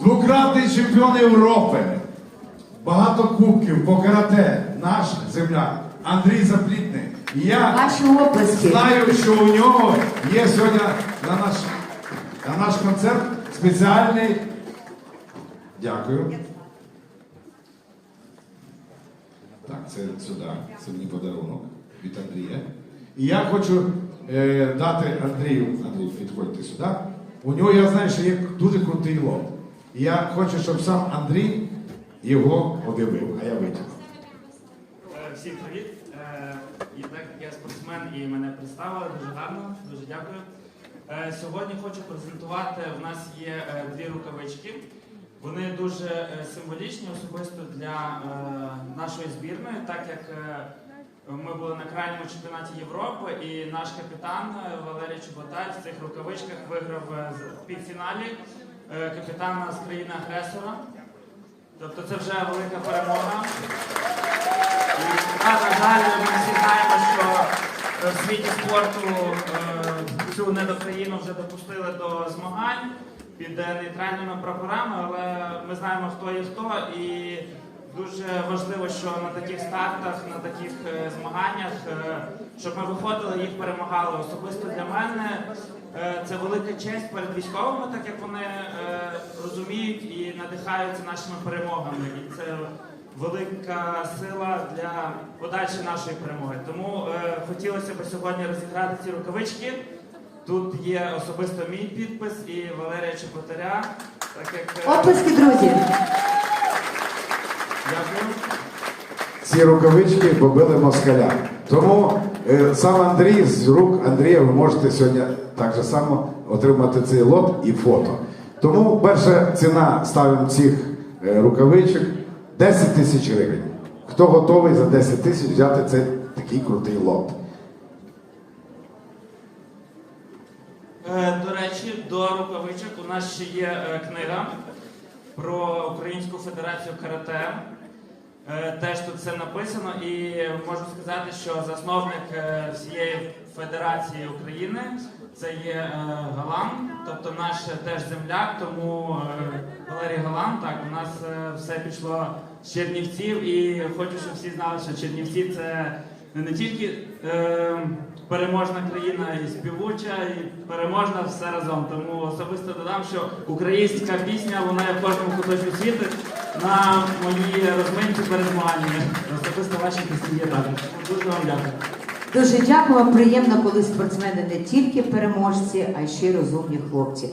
двократний чемпіон Європи, багато кубків по карате, наш земляк Андрій Заплітний. Я знаю, що у нього є сьогодні на наш, на наш концерт спеціальний. Дякую. Так, це сюди. Це мені подарунок від Андрія. І я хочу е, дати Андрію, Андрій, підходьте сюди. У нього я знаю, що є дуже крутий лоб. Я хочу, щоб сам Андрій його об'явив, а я витягну. Е, Всім привіт. Е, я спортсмен і мене представили дуже гарно, дуже дякую. Е, Сьогодні хочу презентувати. У нас є дві рукавички. Вони дуже символічні, особисто для нашої збірної, так як ми були на крайньому чемпіонаті Європи, і наш капітан Валерій Чоботар в цих рукавичках виграв півфіналі капітана з країни агресора. Тобто це вже велика перемога. А, на жаль, ми всі знаємо, що е, в світі спорту е, цю недокраїну вже допустили до змагань під е, нейтральними прапорами, але ми знаємо, хто є хто, і дуже важливо, що на таких стартах, на таких е, змаганнях, е, щоб ми виходили, їх перемагали. Особисто для мене е, це велика честь перед військовими, так як вони розуміють і надихаються нашими перемогами. І це велика сила для подальшої нашої перемоги. Тому хотілося б сьогодні розіграти ці рукавички. Тут є особисто мій підпис і Валерія Чеботаря. Так як Оплески, друзі. дякую. Ці рукавички побили москаля. Тому е, сам Андрій з рук Андрія ви можете сьогодні так же само отримати цей лот і фото. Тому перша ціна ставимо цих е, рукавичок 10 тисяч гривень. Хто готовий за 10 тисяч взяти цей такий крутий лот? Е, До речі, до рукавичок у нас ще є е, книга про Українську Федерацію карате. Е, Теж тут все написано, і можу сказати, що засновник е, всієї Федерації України це є е, Галан, тобто наш теж земляк, тому Валерій Галан, так, у нас все пішло з Чернівців, і хочу, щоб всі знали, що Чернівці це не тільки переможна країна, і співуча, і переможна все разом. Тому особисто додам, що українська пісня лунає в кожному куточку світу на мої розминці перед змаганнями. Особисто ваші пісні є. Дуже вам дякую. Дуже дякую. Приємно, коли спортсмени не тільки переможці, а й ще й розумні хлопці.